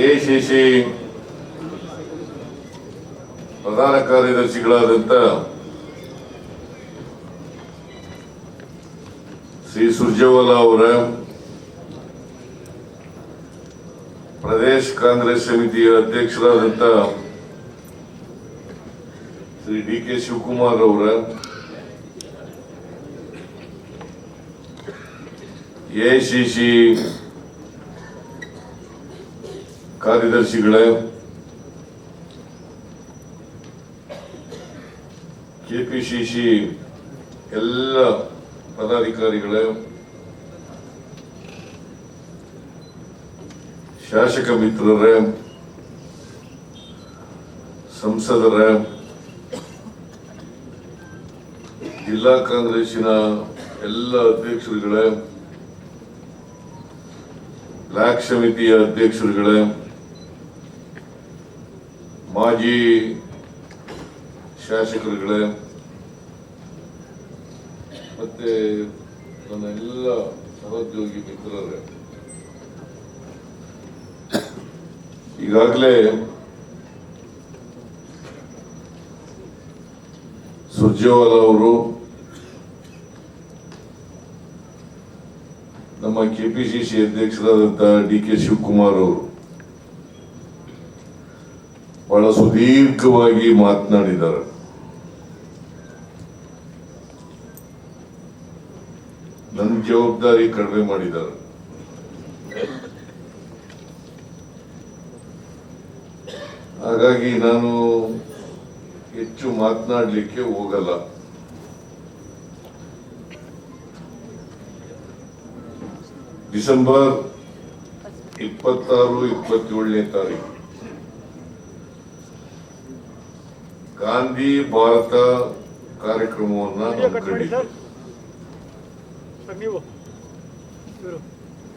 AICC ಪ್ರಧಾನ ಕಾರ್ಯದರ್ಶಿಗಳಾದಂಥ ಶ್ರೀ ಸುರ್ಜೇವಾಲಾ ಅವರ ಪ್ರದೇಶ ಕಾಂಗ್ರೆಸ್ ಸಮಿತಿಯ ಅಧ್ಯಕ್ಷರಾದಂಥ ಶ್ರೀ ಡಿ ಕೆ ಶಿವಕುಮಾರ್ ಅವರ ಎಐಸಿಸಿ ಕಾರ್ಯದರ್ಶಿಗಳೇ ಕೆಪಿಸಿಸಿ ಎಲ್ಲ ಪದಾಧಿಕಾರಿಗಳೇ ಶಾಸಕ ಮಿತ್ರರೇ ಸಂಸದರೇ ಜಿಲ್ಲಾ ಕಾಂಗ್ರೆಸ್ಸಿನ ಎಲ್ಲ ಅಧ್ಯಕ್ಷರುಗಳೇ ಬ್ಲಾಕ್ ಸಮಿತಿಯ ಅಧ್ಯಕ್ಷರುಗಳೇ ಮಾಜಿ ಶಾಸಕರುಗಳೇ, ಮತ್ತೆ ನನ್ನ ಎಲ್ಲ ಸಹೋದ್ಯೋಗಿ ಮಿತ್ರರೇ, ಈಗಾಗಲೇ ಸುರ್ಜೇವಾಲ ಅವರು ನಮ್ಮ ಕೆಪಿಸಿಸಿ ಅಧ್ಯಕ್ಷರಾದಂತಹ ಡಿ ಕೆ ಶಿವಕುಮಾರ್ ಅವರು ಬಹಳ ಸುದೀರ್ಘವಾಗಿ ಮಾತನಾಡಿದ್ದಾರೆ ನನ್ನ ಜವಾಬ್ದಾರಿ ಕಡಿಮೆ ಮಾಡಿದ್ದಾರೆ ಹಾಗಾಗಿ ನಾನು ಹೆಚ್ಚು ಮಾತನಾಡಲಿಕ್ಕೆ ಹೋಗಲ್ಲ. ಡಿಸೆಂಬರ್ ಇಪ್ಪತ್ತಾರು, ಇಪ್ಪತ್ತೇಳನೇ ತಾರೀಕು. ಗಾಂಧಿ ಭಾರತ ಕಾರ್ಯಕ್ರಮವನ್ನು ನೀವು.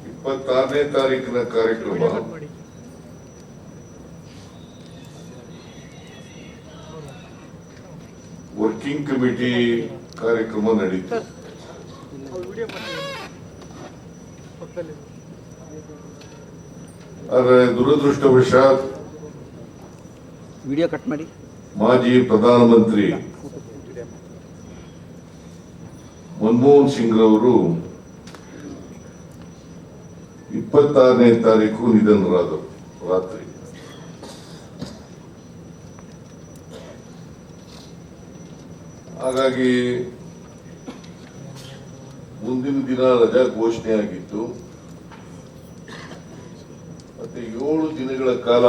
ಇಪ್ಪತ್ತಾರನೇ ತಾರೀಕಿನ ಕಾರ್ಯಕ್ರಮ. ವರ್ಕಿಂಗ್ ಕಮಿಟಿ ಕಾರ್ಯಕ್ರಮ ನಡೀತು. ಸರ್ ಅವ್ರು ವಿಡಿಯೋ ಮಾಡಿ. ಪಕ್ಕದಲ್ಲಿ. ಆದರೆ ದುರದೃಷ್ಟವಶಾತ್ ವಿಡಿಯೋ ಕಟ್ ಮಾಡಿ. ಮಾಜಿ ಪ್ರಧಾನಮಂತ್ರಿ ಮನಮೋಹನ್ ಸಿಂಗ್ ರವರು ಇಪ್ಪತ್ತಾರನೇ ತಾರೀಕು ನಿಧನರಾದರು ರಾತ್ರಿ. ಹಾಗಾಗಿ ಮುಂದಿನ ದಿನ ರಜಾ ಘೋಷಣೆ ಆಗಿತ್ತು ಮತ್ತೆ ಏಳು ದಿನಗಳ ಕಾಲ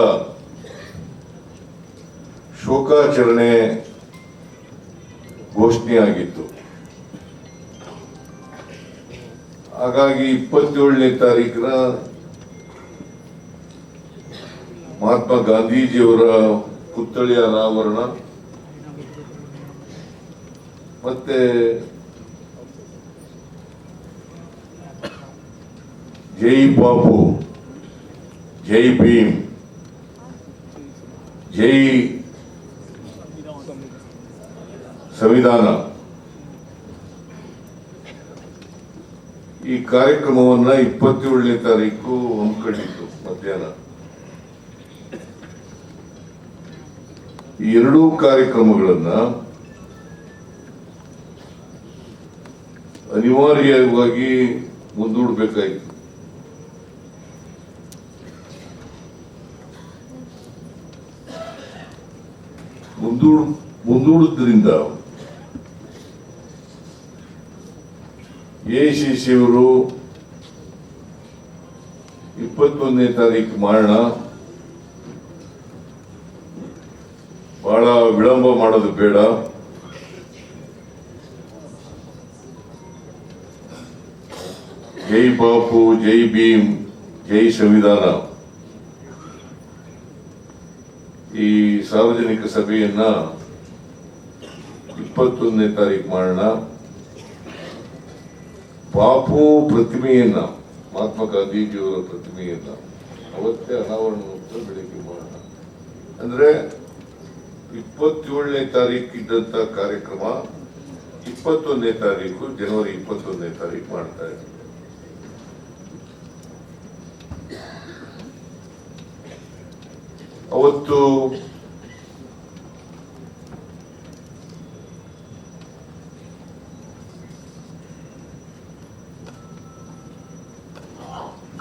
ಶೋಕಾಚರಣೆ ಘೋಷಣೆ ಆಗಿತ್ತು ಹಾಗಾಗಿ ಇಪ್ಪತ್ತೇಳನೇ ತಾರೀಕಿನ ಮಹಾತ್ಮ ಗಾಂಧೀಜಿಯವರ ಪುತ್ಥಳಿಯ ಅನಾವರಣ, ಮತ್ತೆ ಜೈ ಬಾಪು, ಜೈ ಭೀಮ್, ಜೈ ಸಂವಿಧಾನ. ಈ ಕಾರ್ಯಕ್ರಮವನ್ನ ಇಪ್ಪತ್ತೇಳನೇ ತಾರೀಕು ಹಮ್ಮಿಕೊಂಡಿತ್ತು ಮಧ್ಯಾಹ್ನ. ಈ ಎರಡೂ ಕಾರ್ಯಕ್ರಮಗಳನ್ನ ಅನಿವಾರ್ಯವಾಗಿ ಮುಂದೂಡಬೇಕಾಯಿತು. ಮುಂದೂಡ್ ಮುಂದೂಡುವುದರಿಂದ ಎಐಸಿಸಿ ಅವರು ಇಪ್ಪತ್ತೊಂದನೇ ತಾರೀಕು ಮಾಡೋಣ ಬಹಳ ವಿಳಂಬ ಮಾಡೋದು ಬೇಡ. ಜೈ ಬಾಪು, ಜೈ ಭೀಮ್, ಜೈ ಸಂವಿಧಾನ. ಈ ಸಾರ್ವಜನಿಕ ಸಭೆಯನ್ನ ಇಪ್ಪತ್ತೊಂದನೇ ತಾರೀಕು ಮಾಡೋಣ ಬಾಪು ಪ್ರತಿಮೆಯನ್ನ, ಮಹಾತ್ಮ ಗಾಂಧೀಜಿಯವರ ಪ್ರತಿಮೆಯನ್ನ, ಅವತ್ತೇ ಅನಾವರಣ ಬೆಳಿಗ್ಗೆ ಮಾಡೋಣ. ಅಂದ್ರೆ ಇಪ್ಪತ್ತೇಳನೇ ತಾರೀಕು ಇದ್ದಂತ ಕಾರ್ಯಕ್ರಮ ಇಪ್ಪತ್ತೊಂದನೇ ತಾರೀಕು ಜನವರಿ ಇಪ್ಪತ್ತೊಂದನೇ ತಾರೀಕು ಮಾಡ್ತಾ ಇದ್ದೀವಿ. ಅವತ್ತು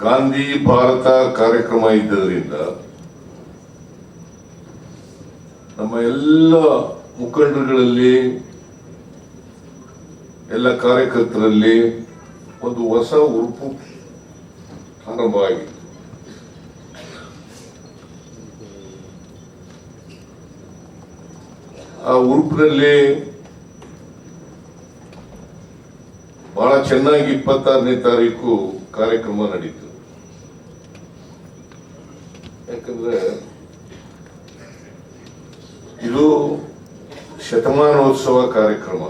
ಗಾಂಧಿ ಭಾರತ ಕಾರ್ಯಕ್ರಮ ಇದ್ದರಿಂದ ನಮ್ಮ ಎಲ್ಲ ಮುಖಂಡರುಗಳಲ್ಲಿ, ಎಲ್ಲ ಕಾರ್ಯಕರ್ತರಲ್ಲಿ ಒಂದು ಹೊಸ ಉರುಪು ಆರಂಭ ಆ ಉರುಪಿನಲ್ಲಿ ಬಹಳ ಚೆನ್ನಾಗಿ ಇಪ್ಪತ್ತಾರನೇ ತಾರೀಕು ಕಾರ್ಯಕ್ರಮ ನಡೀತು. ಯಾಕಂದ್ರೆ ಇದು ಶತಮಾನೋತ್ಸವ ಕಾರ್ಯಕ್ರಮ.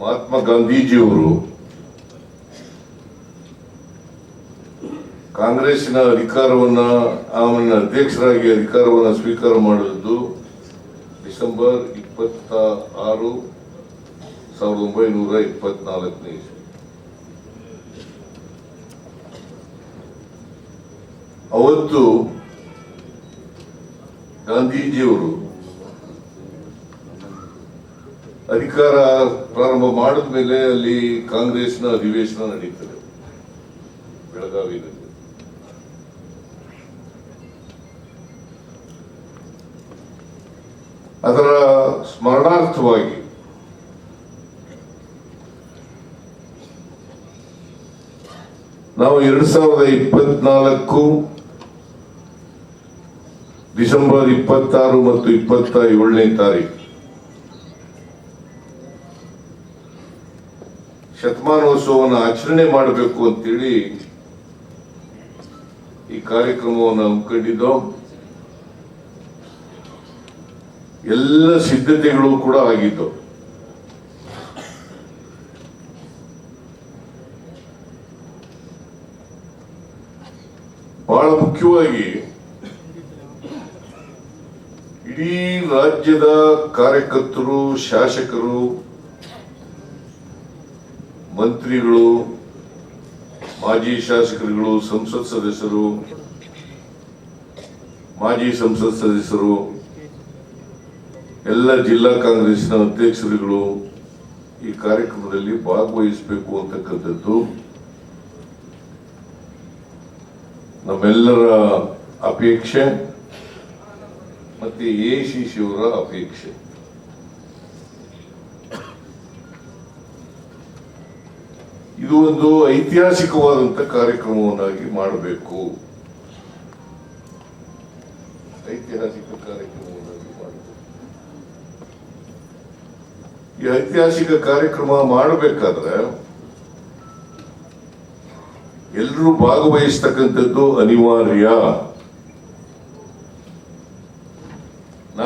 ಮಹಾತ್ಮ ಗಾಂಧೀಜಿಯವರು ಕಾಂಗ್ರೆಸ್ಸಿನ ಅಧಿಕಾರವನ್ನ ಅವನ ಅಧ್ಯಕ್ಷರಾಗಿ ಅಧಿಕಾರವನ್ನು ಸ್ವೀಕಾರ ಮಾಡಿದ್ದು ಡಿಸೆಂಬರ್ ಇಪ್ಪತ್ತ ಆರು ಸಾವಿರದ ಒಂಬೈನೂರ ಇಪ್ಪತ್ನಾಲ್ಕನೇ ಇಸ್ವಿ. ಅವತ್ತು ಗಾಂಧೀಜಿಯವರು ಅಧಿಕಾರ ಪ್ರಾರಂಭ ಮಾಡಿದ ಮೇಲೆ ಅಲ್ಲಿ ಕಾಂಗ್ರೆಸ್ನ ಅಧಿವೇಶನ ನಡೀತದೆ. ಬೆಳಗಾವಿನಲ್ಲಿ ಅದರ ಸ್ಮರಣಾರ್ಥವಾಗಿ ನಾವು ಎರಡ್ ಸಾವಿರದ ಇಪ್ಪತ್ನಾಲ್ಕು ಡಿಸೆಂಬರ್ ಇಪ್ಪತ್ತಾರು ಮತ್ತು ಇಪ್ಪತ್ತ ಏಳನೇ ತಾರೀಕು ಶತಮಾನೋತ್ಸವವನ್ನು ಆಚರಣೆ ಮಾಡಬೇಕು ಅಂತೇಳಿ ಈ ಕಾರ್ಯಕ್ರಮವನ್ನು ಹಮ್ಮಿಕೊಂಡಿದ್ದು, ಎಲ್ಲ ಸಿದ್ಧತೆಗಳು ಕೂಡ ಆಗಿದ್ದು. ಬಹಳ ಮುಖ್ಯವಾಗಿ ಇಡೀ ರಾಜ್ಯದ ಕಾರ್ಯಕರ್ತರು, ಶಾಸಕರು, ಮಂತ್ರಿಗಳು, ಮಾಜಿ ಶಾಸಕರುಗಳು, ಸಂಸತ್ ಸದಸ್ಯರು, ಮಾಜಿ ಸಂಸತ್ ಸದಸ್ಯರು, ಎಲ್ಲ ಜಿಲ್ಲಾ ಕಾಂಗ್ರೆಸ್ನ ಅಧ್ಯಕ್ಷರುಗಳು ಈ ಕಾರ್ಯಕ್ರಮದಲ್ಲಿ ಭಾಗವಹಿಸಬೇಕು ಅಂತಕ್ಕಂಥದ್ದು. ನಮ್ಮೆಲ್ಲರ ಅಪೇಕ್ಷೆ. ಮತ್ತೆ ಎಸಿಸಿಯವರ ಅಪೇಕ್ಷೆ. ಇದು ಒಂದು ಐತಿಹಾಸಿಕವಾದಂತ ಕಾರ್ಯಕ್ರಮವನ್ನಾಗಿ ಮಾಡಬೇಕು. ಐತಿಹಾಸಿಕ ಕಾರ್ಯಕ್ರಮವನ್ನಾಗಿ ಮಾಡಬೇಕು. ಈ ಐತಿಹಾಸಿಕ ಕಾರ್ಯಕ್ರಮ ಮಾಡಬೇಕಾದ್ರೆ ಎಲ್ಲರೂ ಭಾಗವಹಿಸ್ತಕ್ಕಂಥದ್ದು ಅನಿವಾರ್ಯ.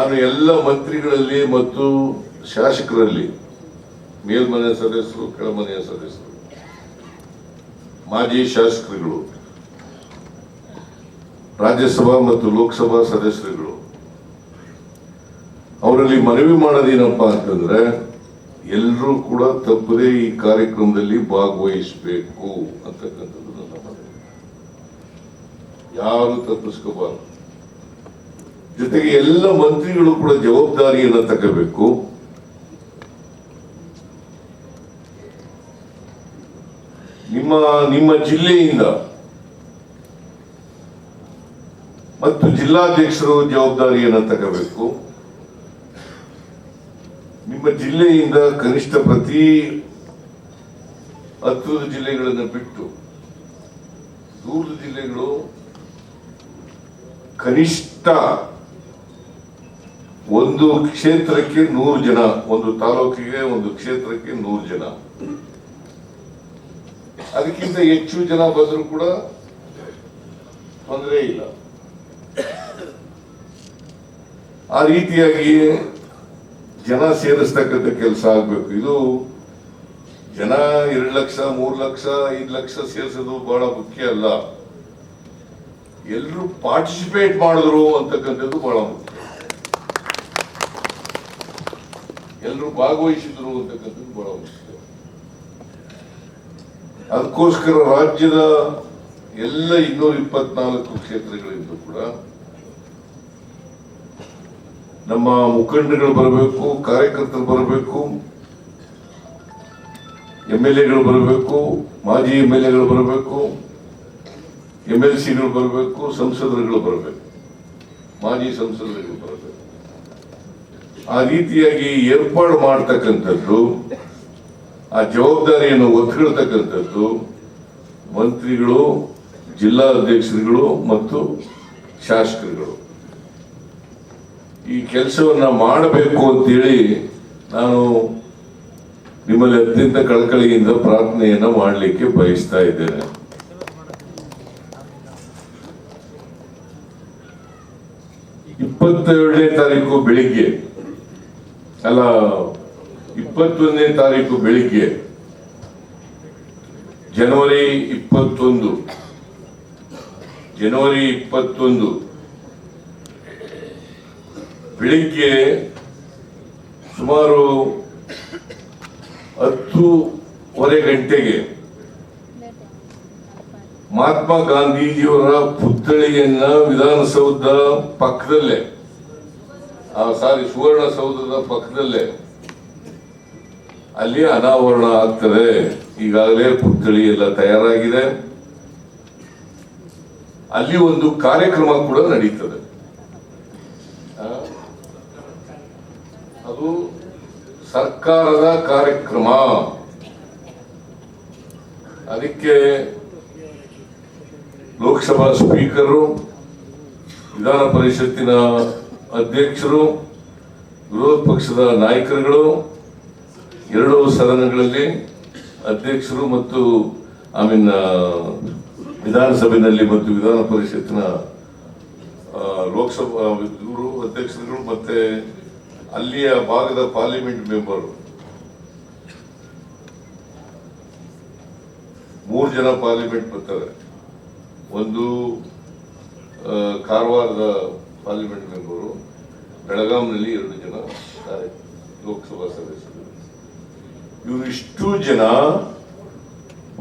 ನಾನು ಎಲ್ಲ ಮಂತ್ರಿಗಳಲ್ಲಿ ಮತ್ತು ಶಾಸಕರಲ್ಲಿ, ಮೇಲ್ಮನೆಯ ಸದಸ್ಯರು, ಕೆಳಮನೆಯ ಸದಸ್ಯರು, ಮಾಜಿ ಶಾಸಕರುಗಳು, ರಾಜ್ಯಸಭಾ ಮತ್ತು ಲೋಕಸಭಾ ಸದಸ್ಯರುಗಳು, ಅವರಲ್ಲಿ ಮನವಿ ಮಾಡೋದೇನಪ್ಪ ಅಂತಂದ್ರೆ, ಎಲ್ಲರೂ ಕೂಡ ತಪ್ಪದೇ ಈ ಕಾರ್ಯಕ್ರಮದಲ್ಲಿ ಭಾಗವಹಿಸಬೇಕು ಅಂತಕ್ಕಂಥದ್ದು ನನ್ನ ಮನವಿ. ಯಾರು ತಪ್ಪಿಸ್ಕೋಬಾರದು. ಜೊತೆಗೆ ಎಲ್ಲ ಮಂತ್ರಿಗಳು ಕೂಡ ಜವಾಬ್ದಾರಿಯನ್ನು ತಗೋಬೇಕು ನಿಮ್ಮ ನಿಮ್ಮ ಜಿಲ್ಲೆಯಿಂದ ಮತ್ತು ಜಿಲ್ಲಾಧ್ಯಕ್ಷರು ಜವಾಬ್ದಾರಿಯನ್ನು ತಗೋಬೇಕು ನಿಮ್ಮ ಜಿಲ್ಲೆಯಿಂದ ಕನಿಷ್ಠ ಪ್ರತಿ ಹತ್ತು ಜಿಲ್ಲೆಗಳನ್ನು ಬಿಟ್ಟು ದೂರದ ಜಿಲ್ಲೆಗಳು ಕನಿಷ್ಠ ಒಂದು ಕ್ಷೇತ್ರಕ್ಕೆ ನೂರು ಜನ, ಒಂದು ತಾಲೂಕಿಗೆ ಒಂದು ಕ್ಷೇತ್ರಕ್ಕೆ ನೂರು ಜನ. ಅದಕ್ಕಿಂತ ಹೆಚ್ಚು ಜನ ಬಂದರೂ ಕೂಡ ತೊಂದರೆ ಇಲ್ಲ. ಆ ರೀತಿಯಾಗಿ ಜನ ಸೇರಿಸ್ತಕ್ಕಂಥ ಕೆಲಸ ಆಗ್ಬೇಕು. ಇದು ಜನ ಎರಡು ಲಕ್ಷ, ಮೂರು ಲಕ್ಷ, ಐದು ಲಕ್ಷ ಸೇರಿಸೋದು ಬಹಳ ಮುಖ್ಯ ಅಲ್ಲ. ಎಲ್ಲರೂ ಪಾರ್ಟಿಸಿಪೇಟ್ ಮಾಡಿದ್ರು ಅಂತಕ್ಕಂಥದ್ದು ಬಹಳ ಮುಖ್ಯ. ಎಲ್ಲರೂ ಭಾಗವಹಿಸಿದ್ರು ಅಂತಕ್ಕಂಥದ್ದು ಬಹಳ ಮುಖ್ಯ. ಅದಕ್ಕೋಸ್ಕರ ರಾಜ್ಯದ ಎಲ್ಲ ಇನ್ನೂರ ಇಪ್ಪತ್ನಾಲ್ಕು ಕ್ಷೇತ್ರಗಳಿಂದ ಕೂಡ ನಮ್ಮ ಮುಖಂಡಗಳು ಬರಬೇಕು, ಕಾರ್ಯಕರ್ತರು ಬರಬೇಕು ಎಂ ಎಲ್ ಎಗಳು ಬರಬೇಕು, ಮಾಜಿ ಎಂ ಎಲ್ ಎಗಳು ಬರಬೇಕು ಎಂ ಎಲ್ ಸಿಗಳು ಬರಬೇಕು, ಸಂಸದರುಗಳು ಬರಬೇಕು, ಮಾಜಿ ಸಂಸದರುಗಳು ಬರಬೇಕು. ಆ ರೀತಿಯಾಗಿ ಏರ್ಪಾಡು ಮಾಡ್ತಕ್ಕಂಥದ್ದು, ಆ ಜವಾಬ್ದಾರಿಯನ್ನು ಒತ್ಕೊಳ್ತಕ್ಕಂಥದ್ದು ಮಂತ್ರಿಗಳು, ಜಿಲ್ಲಾ ಅಧ್ಯಕ್ಷರುಗಳು ಮತ್ತು ಶಾಸಕರುಗಳು. ಈ ಕೆಲಸವನ್ನ ಮಾಡಬೇಕು ಅಂತೇಳಿ ನಾನು ನಿಮ್ಮಲ್ಲಿ ಅತ್ಯಂತ ಕಳಕಳಿಯಿಂದ ಪ್ರಾರ್ಥನೆಯನ್ನ ಮಾಡಲಿಕ್ಕೆ ಬಯಸ್ತಾ ಇದ್ದೇನೆ. ಇಪ್ಪತ್ತೇಳನೇ ತಾರೀಕು ಬೆಳಿಗ್ಗೆ ಅಲ್ಲ, ಇಪ್ಪತ್ತೊಂದನೇ ತಾರೀಕು ಬೆಳಿಗ್ಗೆ, ಜನವರಿ ಇಪ್ಪತ್ತೊಂದು. ಜನವರಿ ಇಪ್ಪತ್ತೊಂದು. ಬೆಳಿಗ್ಗೆ ಸುಮಾರು ಹತ್ತೂವರೆ ಗಂಟೆಗೆ ಮಹಾತ್ಮ ಗಾಂಧೀಜಿಯವರ ಪುತ್ಥಳಿಯನ್ನ ವಿಧಾನಸೌಧ ಪಕ್ಕದಲ್ಲೇ ಆ ಸಾರಿ ಸುವರ್ಣಸೌಧದ ಪಕ್ಕದಲ್ಲೇ. ಅಲ್ಲಿ ಅನಾವರಣ ಆಗ್ತದೆ. ಈಗಾಗಲೇ ಪುತ್ಥಳಿ ಎಲ್ಲ ತಯಾರಾಗಿದೆ. ಅಲ್ಲಿ ಒಂದು ಕಾರ್ಯಕ್ರಮ ಕೂಡ ನಡೀತದೆ. ಅದು ಸರ್ಕಾರದ ಕಾರ್ಯಕ್ರಮ. ಅದಕ್ಕೆ ಲೋಕಸಭಾ ಸ್ಪೀಕರು, ವಿಧಾನ ಪರಿಷತ್ತಿನ ಅಧ್ಯಕ್ಷರು, ವಿರೋಧ ಪಕ್ಷದ ನಾಯಕರುಗಳು, ಎರಡು ಸದನಗಳಲ್ಲಿ ಅಧ್ಯಕ್ಷರು ಮತ್ತು, ಐ ಮೀನ್ ವಿಧಾನಸಭೆಯಲ್ಲಿ ಮತ್ತು ವಿಧಾನ ಪರಿಷತ್ತಿನ ಲೋಕಸಭಾ ಇವರು ಅಧ್ಯಕ್ಷರುಗಳು ಮತ್ತೆ ಅಲ್ಲಿಯ ಭಾಗದ ಪಾರ್ಲಿಮೆಂಟ್ ಮೆಂಬರ್. ಮೂರು ಜನ ಪಾರ್ಲಿಮೆಂಟ್ ಬರ್ತಾರೆ. ಒಂದು ಕಾರವಾರದ ಪಾರ್ಲಿಮೆಂಟ್ ಮೆಂಬರು ಬೆಳಗಾಂನಲ್ಲಿ ಎರಡು ಜನ ಲೋಕಸಭಾ ಸದಸ್ಯರು. ಇವರಿಷ್ಟು ಜನ,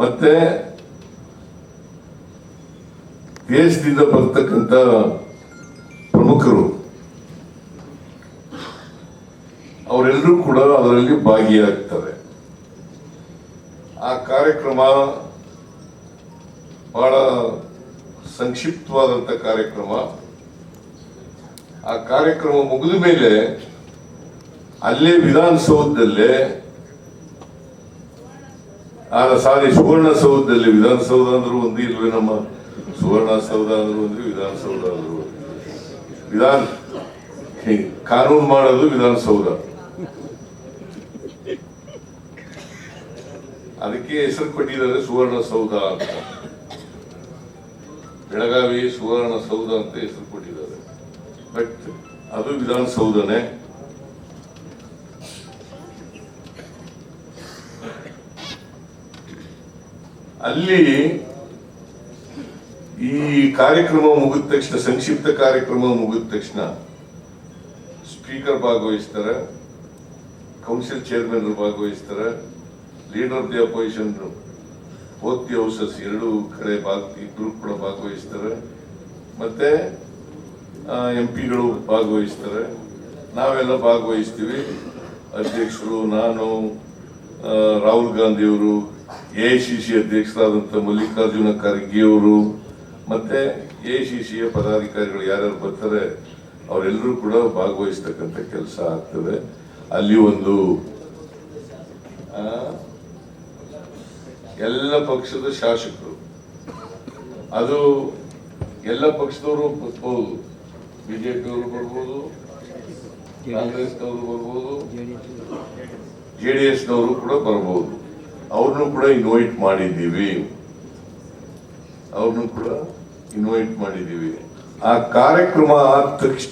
ಮತ್ತೆ ದೇಶದಿಂದ ಬರ್ತಕ್ಕಂತ ಪ್ರಮುಖರು, ಅವರೆಲ್ಲರೂ ಕೂಡ ಅದರಲ್ಲಿ ಭಾಗಿಯಾಗ್ತಾರೆ. ಆ ಕಾರ್ಯಕ್ರಮ ಬಹಳ ಸಂಕ್ಷಿಪ್ತವಾದಂತ ಕಾರ್ಯಕ್ರಮ. ಆ ಕಾರ್ಯಕ್ರಮ ಮುಗಿದ ಮೇಲೆ ಅಲ್ಲೇ ವಿಧಾನಸೌಧದಲ್ಲೇ ಆ ಸಾರಿ ಸುವರ್ಣಸೌಧದಲ್ಲಿ ವಿಧಾನಸೌಧ ಅಂದ್ರೂ ಒಂದು ಇಲ್ವೇ ನಮ್ಮ ಸುವರ್ಣಸೌಧ ಅಂದ್ರೂ ಒಂದು ವಿಧಾನಸೌಧ ಅಂದ್ರು. ವಿಧಾನ ಕಾನೂನು ಮಾಡೋದು ವಿಧಾನಸೌಧ. ಅದಕ್ಕೆ ಹೆಸರು ಕೊಟ್ಟಿದ್ದಾರೆ ಸುವರ್ಣಸೌಧ ಅಂತ. ಬೆಳಗಾವಿ ಸುವರ್ಣಸೌಧ ಅಂತ ಹೆಸರು ಕೊಟ್ಟಿದ್ದಾರೆ. ಬಟ್ ಅದು ವಿಧಾನಸೌಧನೇ. ಅಲ್ಲಿ ಈ ಕಾರ್ಯಕ್ರಮ ಮುಗಿದ ತಕ್ಷಣ, ಸಂಕ್ಷಿಪ್ತ ಕಾರ್ಯಕ್ರಮ ಮುಗಿದ ತಕ್ಷಣ ಸ್ಪೀಕರ್ ಭಾಗವಹಿಸ್ತಾರೆ, ಕೌನ್ಸಿಲ್ ಚೇರ್ಮನ್ ಭಾಗವಹಿಸ್ತಾರೆ, leader of the opposition both houses ಎರಡು ಕಡೆ ಭಾಗ ಇಬ್ರು ಕೂಡ ಭಾಗವಹಿಸ್ತಾರೆ. ಮತ್ತೆ ಎಂ ಪಿಗಳು ಭಾಗವಹಿಸ್ತಾರೆ. ನಾವೆಲ್ಲ ಭಾಗವಹಿಸ್ತೀವಿ. ಅಧ್ಯಕ್ಷರು, ನಾನು ರಾಹುಲ್ ಗಾಂಧಿಯವರು, ಎ ಐ ಸಿ ಸಿ ಅಧ್ಯಕ್ಷರಾದಂಥ ಮಲ್ಲಿಕಾರ್ಜುನ ಖರ್ಗೆ ಅವರು, ಮತ್ತೆ ಎ ಐ ಸಿ ಸಿಯ ಪದಾಧಿಕಾರಿಗಳು ಯಾರ್ಯಾರು ಬರ್ತಾರೆ, ಅವರೆಲ್ಲರೂ ಕೂಡ ಭಾಗವಹಿಸ್ತಕ್ಕಂಥ ಕೆಲಸ ಆಗ್ತದೆ. ಅಲ್ಲಿ ಒಂದು ಎಲ್ಲ ಪಕ್ಷದ ಶಾಸಕರು. ಅದು ಎಲ್ಲ ಪಕ್ಷದವರು ಬಿಜೆಪಿಯವರು ಬರ್ಬೋದು, ಕಾಂಗ್ರೆಸ್ನವರು ಬರ್ಬೋದು, ಜೆ ಡಿ ಎಸ್ನವರು ಕೂಡ ಬರ್ಬೋದು. ಅವ್ರನ್ನೂ ಕೂಡ ಇನ್ವೈಟ್ ಮಾಡಿದ್ದೀವಿ. ಅವ್ರನ್ನೂ ಕೂಡ ಇನ್ವೈಟ್ ಮಾಡಿದ್ದೀವಿ. ಆ ಕಾರ್ಯಕ್ರಮ ಆದ ತಕ್ಷಣ